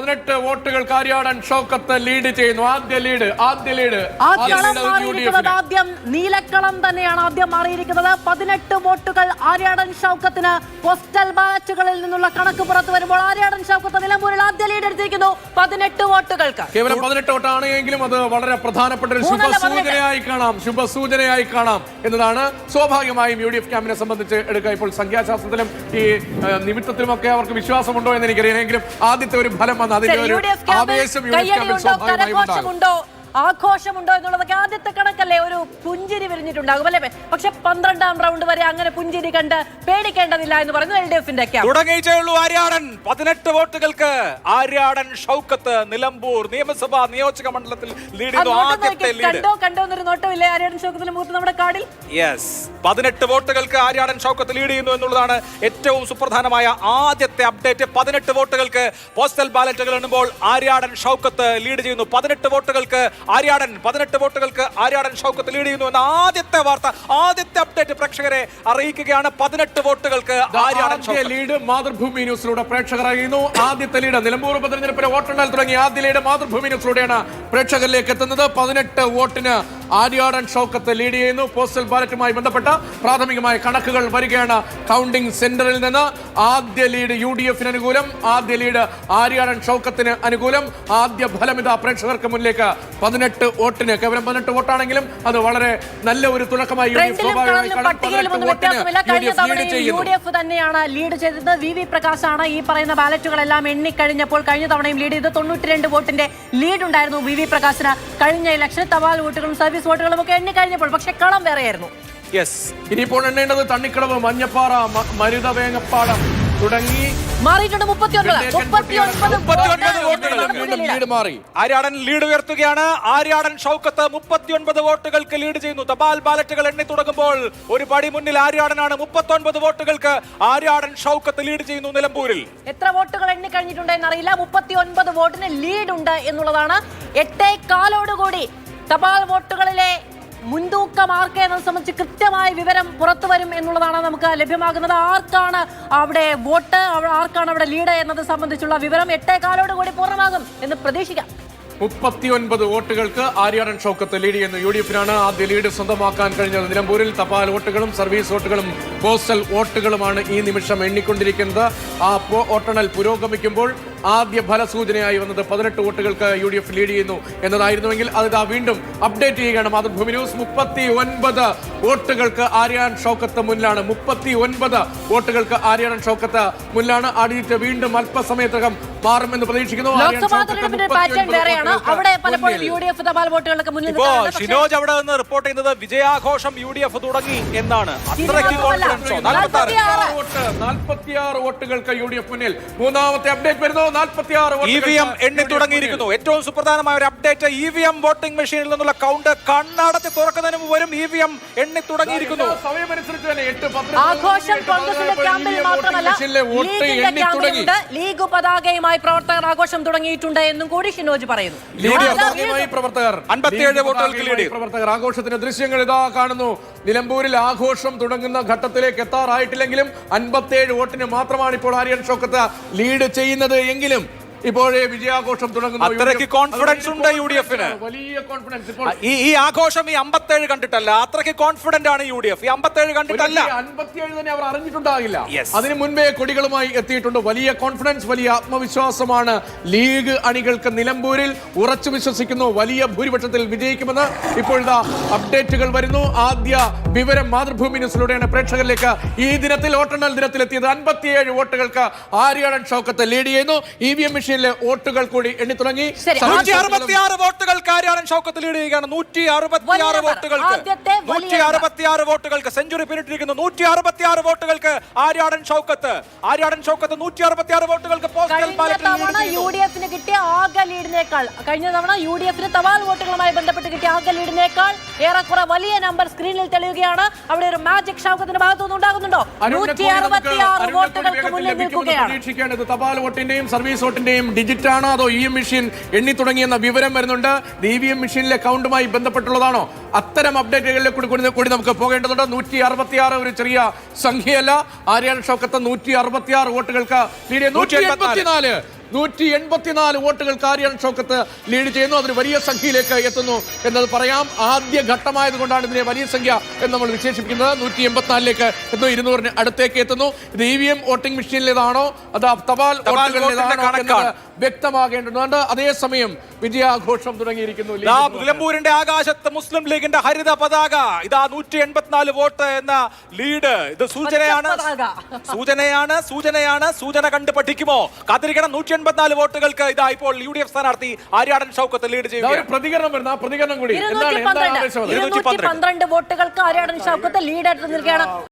പതിനെട്ട് വോട്ടുകൾ കാര്യാടൻ ഷൗക്കത്ത് ലീഡ് ചെയ്യുന്നു. ആദ്യ ലീഡ് ആദ്യ ലീഡ് ആ ആദ്യ കളം ലീഡ് യു മാറിയിരിക്കുന്നത് ആദ്യം നീലക്കളം തന്നെയാണ് ആദ്യം മാറിയിരിക്കുന്നത്. പതിനെട്ട് വോട്ടുകൾ ആര്യാടൻ ഷൗക്കത്തിന് പോസ്റ്റൽ ബാലറ്റുകളിൽ നിന്നുള്ള കണക്ക് പുറത്തു വരുമ്പോൾ ആര്യാടൻ ഷൗക്കത്ത് നിലമ്പൂരിൽ ആദ്യ ലീഡ് എടുത്തിരിക്കുന്നു. പതിനെട്ട് വോട്ടുകൾക്ക്. കേവലം പതിനെട്ട് വോട്ടാണ് എങ്കിലും അത് വളരെ പ്രധാനപ്പെട്ട ഒരു ശുഭസൂചനയായി കാണാം. ശുഭസൂചനയായി കാണാം എന്നതാണ് സ്വാഭാവികമായും യു ഡി എഫ് ക്യാമ്പിനെ സംബന്ധിച്ച് എടുക്കുക. ഇപ്പോൾ സംഖ്യാശാസ്ത്രത്തിലും ഈ നിമിത്തത്തിലും നിമിത്തത്തിലുമൊക്കെ അവർക്ക് വിശ്വാസമുണ്ടോ എന്ന് എനിക്കറിയാം എങ്കിലും ആദ്യത്തെ ഒരു ഫലം അതിന്റെ ഒരു ആവേശം യു ഡി എഫ് ക്യാമ്പിൽ കയ്യടിയുണ്ടോ ഉണ്ടാകും. ആഘോഷമുണ്ടോ എന്നുള്ളതൊക്കെ ആദ്യത്തെ കണക്കല്ലേ. ഒരു പുഞ്ചിരി വിരിഞ്ഞിട്ടുണ്ടാകും അല്ലേ? പക്ഷെ പന്ത്രണ്ടാം റൗണ്ട് വരെ അങ്ങനെ പുഞ്ചിരി കണ്ട് പേടിക്കേണ്ടതില്ല എന്ന് പറയുന്നു എൽ ഡി എഫിന്റെ ഉള്ളൂ ആര്യാടൻ. പതിനെട്ട് വോട്ടുകൾക്ക് ആര്യാടൻ ഷൗക്കത്ത് നിലമ്പൂർ നിയമസഭാ നിയോജക മണ്ഡലത്തിൽ ലീഡ് ചെയ്തു ആദ്യത്തെ ലീഡ് കണ്ടോ കണ്ടോ എന്നൊരു നോട്ടമില്ലേ ആര്യാടൻ ഷൗക്കത്തിന് മുഖത്ത് നമ്മുടെ കാർഡിൽ? യെസ് പതിനെട്ട് വോട്ടുകൾക്ക് ആര്യാടൻ ഷൗക്കത്ത് ലീഡ് ചെയ്യുന്നു എന്നുള്ളതാണ് ഏറ്റവും സുപ്രധാനമായ ആദ്യത്തെ അപ്ഡേറ്റ് പതിനെട്ട് വോട്ടുകൾക്ക് പോസ്റ്റൽ ബാലറ്റുകൾ എണ്ണുമ്പോൾ ആര്യാടൻ ഷൗക്കത്ത് ലീഡ് ചെയ്യുന്നു. പതിനെട്ട് വോട്ടുകൾക്ക് ആര്യാടൻ പതിനെട്ട് വോട്ടുകൾക്ക് ആര്യാടൻ ഷൗക്കത്ത് ലീഡ് ചെയ്യുന്നു എന്ന ആദ്യത്തെ വാർത്ത ആദ്യത്തെ അപ്ഡേറ്റ് പ്രേക്ഷകരെ അറിയിക്കുകയാണ്. പതിനെട്ട് വോട്ടുകൾക്ക് ആര്യാടൻ ലീഡ് മാതൃഭൂമി ന്യൂസിലൂടെ പ്രേക്ഷകർ അറിയുന്നു ആദ്യത്തെ ലീഡ് നിലമ്പൂർ ഉപതെരഞ്ഞെടുപ്പിലെ വോട്ടെണ്ണൽ തുടങ്ങി. ആദ്യ ലീഡ് മാതൃഭൂമി ന്യൂസിലൂടെയാണ് പ്രേക്ഷകരിലേക്ക് എത്തുന്നത്. പതിനെട്ട് വോട്ടിന് ആര്യാടൻ ഷൗക്കത്ത് ലീഡ് ചെയ്യുന്നു. പോസ്റ്റൽ ബാലറ്റുമായി ബന്ധപ്പെട്ട പ്രാഥമികമായ കണക്കുകൾ വരികയാണ്. കൗണ്ടിംഗ് സെന്ററിൽ നിന്ന് ആദ്യ ലീഡ് യു ഡി എഫിന് അനുകൂലം ആദ്യ ലീഡ് ആര്യാടൻ ഷൗക്കത്തിന് അനുകൂലം. ആദ്യ ഫലമിത പ്രേക്ഷകർക്ക് മുന്നിലേക്ക് പതിനെട്ട് വോട്ടിന് കേവലം പതിനെട്ട് വോട്ടാണെങ്കിലും അത് വളരെ നല്ല ഒരു തുടക്കമായി യു ഡി എഫ് തന്നെയാണ് ലീഡ് ചെയ്തത് വി വി പ്രകാശാണ് ഈ പറയുന്ന ബാലറ്റുകളെല്ലാം എണ്ണിക്കഴിഞ്ഞപ്പോൾ കഴിഞ്ഞ തവണയും ലീഡ് ചെയ്ത് തൊണ്ണൂറ്റിരണ്ട് വോട്ടിന്റെ ലീഡ് ഉണ്ടായിരുന്നു വി വി പ്രകാശിന്. കഴിഞ്ഞ ഇലക്ഷൻ തപാൽ വോട്ടുകളും സർവീസ് വോട്ടുകളും ഒക്കെ എണ്ണിക്കഴിഞ്ഞപ്പോൾ പക്ഷെ കളം വേറെയായിരുന്നു. യെസ് ഇനിയിപ്പോൾ എണ്ണേണ്ടത് തണ്ണിക്കടവ് മഞ്ഞപ്പാറ മ- മരുത വേങ്ങപ്പാടം തുടങ്ങി. മാറിയിട്ടുണ്ട് ലീഡ് മാറി. ആര്യാടൻ ലീഡ് ഉയർത്തുകയാണ്. ആര്യാടൻ ഷൗക്കത്ത് മുപ്പത്തിയൊൻപത് വോട്ടുകൾക്ക് ലീഡ് ചെയ്യുന്നു. തപാൽ ബാലറ്റുകൾ എണ്ണി തുടങ്ങുമ്പോൾ ഒരു പടി മുന്നിൽ ആര്യാടനാണ് മുപ്പത്തൊൻപത് വോട്ടുകൾക്ക് ആര്യാടൻ ഷൗക്കത്ത് ലീഡ് ചെയ്യുന്നു നിലമ്പൂരിൽ. എത്ര വോട്ടുകൾ എണ്ണി കഴിഞ്ഞിട്ടുണ്ട് എന്നറിയില്ല. മുപ്പത്തിയൊൻപത് വോട്ടിന് ലീഡ് ഉണ്ട് എന്നുള്ളതാണ് എട്ടേ കാലോടുകൂടി തപാൽ വോട്ടുകളിലെ മുൻതൂക്കം ആർക്ക് സംബന്ധിച്ച് കൃത്യമായ വിവരം പുറത്തു വരും എന്നുള്ളതാണ് നമുക്ക് ലഭ്യമാകുന്നത്. ആർക്കാണ് അവിടെ വോട്ട്? ആർക്കാണ് അവിടെ ലീഡ് എന്നത് സംബന്ധിച്ചുള്ള വിവരം എട്ടേകാലോട് കൂടി പൂർണമാകും എന്ന് പ്രതീക്ഷിക്കാം. മുപ്പത്തിയൊൻപത് വോട്ടുകൾക്ക് ആര്യാടൻ ഷൗക്കത്ത് ലീഡ് ചെയ്യുന്നു. യു ഡി എഫിനാണ് ആദ്യ ലീഡ് സ്വന്തമാക്കാൻ കഴിഞ്ഞത്. നിലമ്പൂരിൽ തപാൽ വോട്ടുകളും സർവീസ് വോട്ടുകളും പോസ്റ്റൽ വോട്ടുകളുമാണ് ഈ നിമിഷം എണ്ണിക്കൊണ്ടിരിക്കുന്നത്. ആ വോട്ടെണ്ണൽ പുരോഗമിക്കുമ്പോൾ ആദ്യ ഫലസൂചനയായി വന്നത് പതിനെട്ട് വോട്ടുകൾക്ക് യു ഡി എഫ് ലീഡ് ചെയ്യുന്നു എന്നതായിരുന്നുവെങ്കിൽ അത് ഇതാ വീണ്ടും അപ്ഡേറ്റ് ചെയ്യുകയാണ്. മാതൃഭൂമി ന്യൂസ് മുപ്പത്തി ഒൻപത് വോട്ടുകൾക്ക് ആര്യാൻ ഷൗക്കത്ത് മുന്നിലാണ്. മുപ്പത്തി ഒൻപത് വോട്ടുകൾക്ക് ആര്യാൻ ഷൗക്കത്ത് മുന്നിലാണ്. ആഡിറ്റ് വീണ്ടും അല്പസമയത്തകം മാറുമെന്ന് പ്രതീക്ഷിക്കുന്നു. ലോക്സഭാ ഷൗക്കത്ത് പാറ്റേൺ 39 അവിടെ പലപ്പോഴും മുന്നിൽ. യു ഡി എഫ് തപാൽ വോട്ടുകളൊക്കെ മുന്നിൽ ഇപ്പോ ഷിനോജ് അവിടെ നിന്ന് റിപ്പോർട്ട് ചെയ്യുന്നത് വിജയാഘോഷം യു ഡി എഫ് തുടങ്ങി എന്നാണ്. അത്രയ്ക്ക്. കോൺഫിഡൻസോ നാൽപ്പത്തി ആറ്. വോട്ട് നാൽപ്പത്തിയാറ് വോട്ടുകൾക്ക് യു ഡി എഫ് മുന്നിൽ. മൂന്നാമത്തെ അപ്ഡേറ്റ് വരുന്നു. നാൽപ്പത്തിയാറ് ഇ വി എം എണ്ണി തുടങ്ങിയിരിക്കുന്നു. ഏറ്റവും സുപ്രധാനമായ ഒരു update E V M voting മെഷീനിൽ നിന്നുള്ള കൗണ്ട് കണ്ണടച്ച് തുറക്കുന്നതിന് മുമ്പ് വരും. ഇ വി എം എണ്ണി തുടങ്ങിയിരിക്കുന്നു. സമയമനുസരിച്ച് തന്നെ എട്ട് പത്ത് ആഘോഷം കോൺഗ്രസിന്റെ ക്യാമ്പിൽ മാത്രമല്ല ലീഗിന്റെ ക്യാമ്പിലുണ്ട്. ലീഗ് പതാകയുമായി പ്രവർത്തകർ ആഘോഷം തുടങ്ങിയിട്ടുണ്ട് എന്നും കൂടി ഷിനോജ് പറയുന്നു. പ്രവർത്തകർ 57 ലീഗ് വോട്ടുകൾക്ക് പതാകയുമായി പ്രവർത്തകർ ആഘോഷത്തിന്റെ ദൃശ്യങ്ങൾ ഇതാ കാണുന്നു. നിലമ്പൂരിൽ ആഘോഷം തുടങ്ങുന്ന ഘട്ടത്തിലേക്ക് എത്താറായിട്ടില്ലെങ്കിലും അൻപത്തിയേഴ് വോട്ടിന് മാത്രമാണ് ഇപ്പോൾ ആര്യൻ ഷോക്കത്ത് ലീഡ് ചെയ്യുന്നത്. എങ്കിലും ഇപ്പോഴേ വിജയാഘോഷം തുടങ്ങുന്നു അത്രയ്ക്ക് കോൺഫിഡൻസ് ഉണ്ട് യു ഡി എഫിന്. വലിയ കോൺഫിഡൻസ് ഈ ഈ ആഘോഷം ഈ അമ്പത്തേഴ് കണ്ടിട്ടല്ല. അത്രയ്ക്ക് കോൺഫിഡന്റ് ആണ് യു ഡി എഫ്. ഈ അമ്പത്തേഴ് കണ്ടിട്ടല്ല. അൻപത്തിയേഴ് തന്നെ അവർ അറിഞ്ഞിട്ടുണ്ടാകില്ല. അതിന് അതിനു മുൻപേ കൊടികളുമായി എത്തിയിട്ടുണ്ട്. വലിയ കോൺഫിഡൻസ് വലിയ ആത്മവിശ്വാസമാണ് ലീഗ് അണികൾക്ക് നിലമ്പൂരിൽ. ഉറച്ചു വിശ്വസിക്കുന്നു. വലിയ ഭൂരിപക്ഷത്തിൽ വിജയിക്കുമെന്ന് ഇപ്പോഴത്തെ അപ്ഡേറ്റുകൾ വരുന്നു. ആദ്യ വിവരം മാതൃഭൂമി ന്യൂസിലൂടെയാണ് പ്രേക്ഷകരിലേക്ക് ഈ ദിനത്തിൽ വോട്ടെണ്ണൽ ദിനത്തിൽ എത്തിയത് അൻപത്തിയേഴ് വോട്ടുകൾക്ക് ആര്യാടൻ ഷൗക്കത്ത് ലീഡ് ചെയ്യുന്നു. ഇ വി എം മെഷീനിലെ വോട്ടുകൾ കൂടി എണ്ണി തുടങ്ങി. നൂറ്റി അറുപത്തി ആറ് വോട്ടുകൾ കാര്യാടൻ ഷൗക്കത്ത് ലീഡ് ചെയ്യുകയാണ് നൂറ്റി അറുപത്തി വലിയ ആറ് നമ്പർ. വോട്ടുകൾക്ക്. നൂറ്റി അറുപത്തി ആറ് വോട്ടുകൾക്ക് സെഞ്ചുറി പിന്നിട്ടിരിക്കുന്നു. നൂറ്റി അറുപത്തി ആറ് വോട്ടുകൾക്ക് ആര്യാടൻ ഷൗക്കത്ത്. ആര്യാടൻ ഷൗക്കത്ത് നൂറ്റി അറുപത്തി ആറ് വോട്ടുകൾക്ക് പോസ്റ്റൽ തവണ യു ഡി എഫിന് കിട്ടിയ ആകെ ലീഡിനേക്കാൾ കഴിഞ്ഞ തവണ യു ഡി എഫിന് തപാൽ വോട്ടുകളുമായി ബന്ധപ്പെട്ട് കിട്ടിയ ആകെ ലീഡിനേക്കാൾ ഏറെക്കുറെ വലിയ നമ്പർ സ്ക്രീനിൽ തെളിയുകയാണ്. അവിടെ ഒരു മാജിക് ഷൗക്കത്തിന്റെ ഭാഗത്തുനിന്ന് ഉണ്ടാകുന്നുണ്ടോ? നൂറ്റി അറുപത്തി ആറ് വോട്ടുകൾക്ക് മുന്നിൽ നിൽക്കുകയാണ്. തപാൽ വോട്ടിന്റെയും സർവീസ് വോട്ടിന്റെയും ഡിജിറ്റ് ആണോ അതോ ഇ എം മെഷീൻ എണ്ണി തുടങ്ങിയെന്ന വിവരം വരുന്നുണ്ട്. ഇ വി എം മെഷീനിലെ കൗണ്ടുമായി ബന്ധപ്പെട്ടുള്ളതാണോ? അത്തരം അപ്ഡേറ്റുകളിലേക്ക് കൂടി കൂടി- നമുക്ക് പോകേണ്ടതുണ്ട്. നൂറ്റി അറുപത്തി ആറ് ഒരു ചെറിയ സംഖ്യയല്ല. ആര്യാൻ ഷോക്കത്തെ നൂറ്റി അറുപത്തി ആറ് വോട്ടുകൾക്ക്. നൂറ്റി എൺപത്തിനാല് നൂറ്റി എൺപത്തിനാല് വോട്ടുകൾ ആര്യാടൻ ഷൗക്കത്ത് ലീഡ് ചെയ്യുന്നു. അതൊരു വലിയ സംഖ്യയിലേക്ക് എത്തുന്നു എന്നത് പറയാം. ആദ്യ ഘട്ടമായതുകൊണ്ടാണ് ഇതിനെ വലിയ സംഖ്യ എന്ന് നമ്മൾ വിശേഷിപ്പിക്കുന്നത്. നൂറ്റി എൺപത്തിനാലിലേക്ക് എത്തുന്നു. ഇരുന്നൂറിന് അടുത്തേക്ക് എത്തുന്നു. ഇത് ഇ വി എം വോട്ടിംഗ് മെഷീനിലേതാണോ? അത് തപാൽ വോട്ടുകളിലേതാണോ എന്നത്. വ്യക്തമാകേണ്ടതുണ്ട്. അതേസമയം വിജയാഘോഷം തുടങ്ങിയിരിക്കുന്നു നിലമ്പൂരിന്റെ ആകാശത്ത് മുസ്ലിം ലീഗിന്റെ ഹരിത പതാക. ഇതാ നൂറ്റി എൺപത്തിനാല് വോട്ട് എന്ന ലീഡ് ഇത് സൂചനയാണ്. സൂചനയാണ് സൂചനയാണ്. സൂചന കണ്ട് പഠിക്കുമോ? കാത്തിരിക്കണം. നൂറ്റി എൺപത്തിനാല് വോട്ടുകൾക്ക് ഇതാ ഇപ്പോൾ യു ഡി എഫ് സ്ഥാനാർത്ഥി ആര്യാടൻ ഷൗക്കത്ത് ലീഡ് ചെയ്യുന്നു പ്രതികരണം വരുന്ന. പ്രതികരണം കൂടി. ഇരുന്നൂറ്റി പന്ത്രണ്ട്. വോട്ടുകൾക്ക് ആര്യാടൻ ഷൗക്കത്ത് ലീഡ് ലീഡായിട്ട് നിൽക്കുകയാണ്.